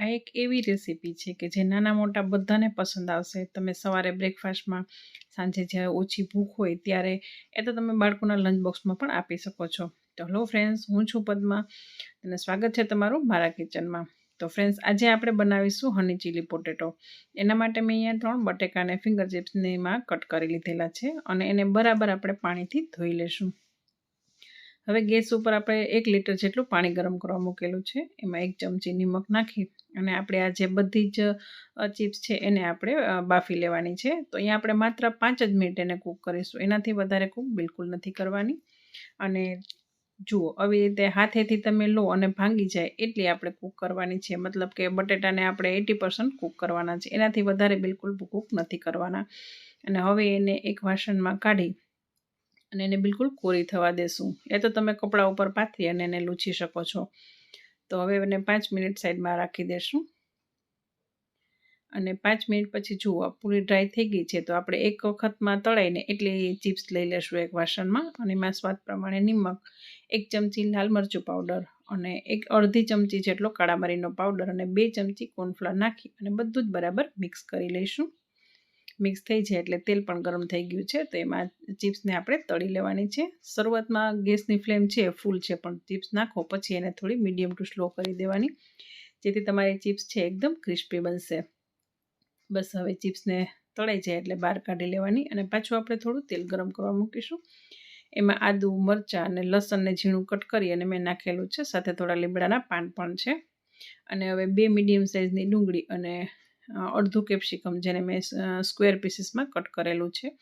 આ એક એવી રેસીપી છે કે જે નાના મોટા બધાને પસંદ આવશે. તમે સવારે બ્રેકફાસ્ટમાં સાંજે જ્યારે ઓછી ભૂખ હોય ત્યારે એ તો તમે બાળકોના લંચ બોક્સમાં પણ આપી શકો છો. તો હલો ફ્રેન્ડ્સ, હું છું પદ્મા અને સ્વાગત છે તમારું મારા કિચનમાં. તો ફ્રેન્ડ્સ, આજે આપણે બનાવીશું હની ચીલી પોટેટો એના માટે મેં અહીંયા ત્રણ બટેકાને ફિંગર ચિપ્સનીમાં કટ કરી લીધેલા છે અને એને બરાબર આપણે પાણીથી ધોઈ લેશું. હવે ગેસ ઉપર આપણે એક લીટર જેટલું પાણી ગરમ કરવા મૂકેલું છે. એમાં એક ચમચી નિમક નાખી અને આપણે આ જે બધી જ ચિપ્સ છે એને આપણે બાફી લેવાની છે. તો અહીંયા આપણે માત્ર પાંચ જ મિનિટ એને કૂક કરીશું. એનાથી વધારે કૂક બિલકુલ નથી કરવાની. અને જુઓ, આવી રીતે હાથેથી તમે લો અને ભાંગી જાય એટલી આપણે કૂક કરવાની છે. મતલબ કે બટેટાને આપણે એટી પર્સન્ટ કૂક કરવાના છે. એનાથી વધારે બિલકુલ કૂક નથી કરવાના. અને હવે એને એક વાસણમાં કાઢી અને એને બિલકુલ કોરી થવા દેશું. એ તો તમે કપડા ઉપર પાથરી અને એને લૂછી શકો છો. તો હવે એને પાંચ મિનિટ સાઈડમાં રાખી દેશું. અને પાંચ મિનિટ પછી જુઓ પૂરી ડ્રાય થઈ ગઈ છે. તો આપણે એક વખતમાં તળાઈને એટલી ચિપ્સ લઈ લેશું એક વાસણમાં અને એમાં સ્વાદ પ્રમાણે નિમક, એક ચમચી લાલ મરચું પાવડર અને એક અડધી ચમચી જેટલો કાળા મરીનો પાવડર અને બે ચમચી કોર્નફ્લાવર નાખી અને બધું જ બરાબર મિક્સ કરી લઈશું. મિક્સ થઈ જાય એટલે તેલ પણ ગરમ થઈ ગયું છે, તો એમાં ચિપ્સને આપણે તળી લેવાની છે. શરૂઆતમાં ગેસની ફ્લેમ છે ફૂલ છે, પણ ચિપ્સ નાખો, પછી એને થોડી મીડિયમ ટુ સ્લો કરી દેવાની, જેથી તમારી ચિપ્સ છે એકદમ ક્રિસ્પી બનશે. બસ હવે ચિપ્સને તળાઈ જાય એટલે બહાર કાઢી લેવાની અને પાછું આપણે થોડું તેલ ગરમ કરવા મૂકીશું. એમાં આદુ, મરચાં અને લસણને ઝીણું કટ કરી અને મેં નાખેલું છે, સાથે થોડા લીમડાના પાન પણ છે. અને હવે બે મીડિયમ સાઇઝની ડુંગળી અને અડધું કેપ્સિકમ જેને મેં સ્ક્વેર પીસીસમાં કટ કરેલું છે.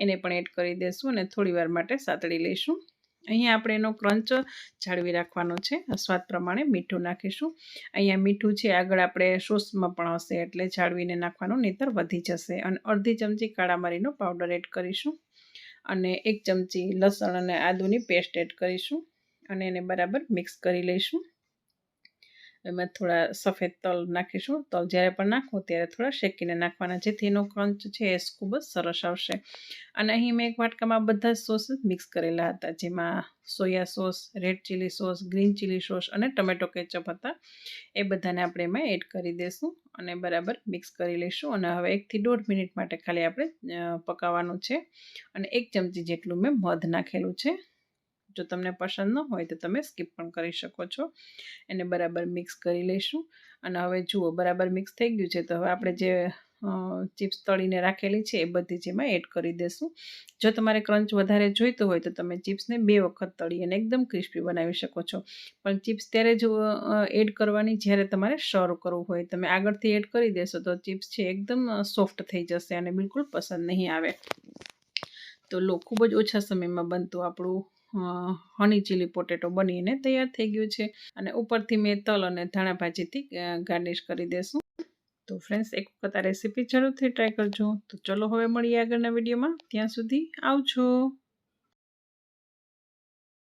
એને પણ એડ કરી દઈશું અને થોડી વાર માટે સાતળી લઈશું. અહીંયા આપણે એનો ક્રંચ જાળવી રાખવાનો છે. સ્વાદ પ્રમાણે મીઠું નાખીશું. અહીંયા મીઠું છે, આગળ આપણે સોસમાં પણ હશે એટલે જાળવીને નાખવાનું, નહીતર વધી જશે. અને અડધી ચમચી કાળા મરીનો પાવડર એડ કરીશું. અને એક ચમચી લસણ અને આદુની પેસ્ટ એડ કરીશું. અને એને બરાબર મિક્સ કરી લઈશું. એમાં થોડા સફેદ તલ નાખીશું. તલ જ્યારે પણ નાખો ત્યારે થોડા શેકીને નાખવાના. જેથી એનો ક્રંચ છે એ ખૂબ જ સરસ આવશે. અને અહીં મેં એક વાટકામાં બધા જ સોસ મિક્સ કરેલા હતા. જેમાં soya sauce red chilli sauce green chilli sauce અને ટમેટો કેચઅપ હતા. એ બધાને આપણે એમાં એડ કરી દઈશું અને બરાબર મિક્સ કરી લઈશું. અને હવે એકથી દોઢ મિનિટ માટે ખાલી આપણે પકાવવાનું છે. અને એક ચમચી જેટલું મેં મધ નાખેલું છે. જો તમને પસંદ ન હોય તો તમે સ્કીપ પણ કરી શકો છો. એને બરાબર મિક્સ કરી લઈશું. અને હવે જુઓ, બરાબર મિક્સ થઈ ગયું છે. તો હવે આપણે જે ચિપ્સ તળીને રાખેલી છે એ બધી જેમાં એડ કરી દેશું. જો તમારે ક્રંચ વધારે જોઈતું હોય તો તમે ચિપ્સને બે વખત તળી અને એકદમ ક્રિસ્પી બનાવી શકો છો. પણ ચિપ્સ ત્યારે જ એડ કરવાની જ્યારે તમારે સર્વ કરવું હોય, તમે આગળથી એડ કરી દેશો તો ચિપ્સ છે એકદમ સોફ્ટ થઈ જશે અને બિલકુલ પસંદ નહીં આવે. તો લો, ખૂબ જ ઓછા સમયમાં બનતું આપણું હની ચીલી પોટેટો બનીને તૈયાર થઈ ગયું છે. અને ઉપરથી મેં તલ અને ધાણા ભાજીથી ગાર્નિશ કરી દેશું તો ફ્રેન્ડ્સ એક વખત આ રેસીપી જરૂરથી ટ્રાય કરજો. તો ચલો હવે મળીએ આગળના વિડીયોમાં ત્યાં સુધી આવજો.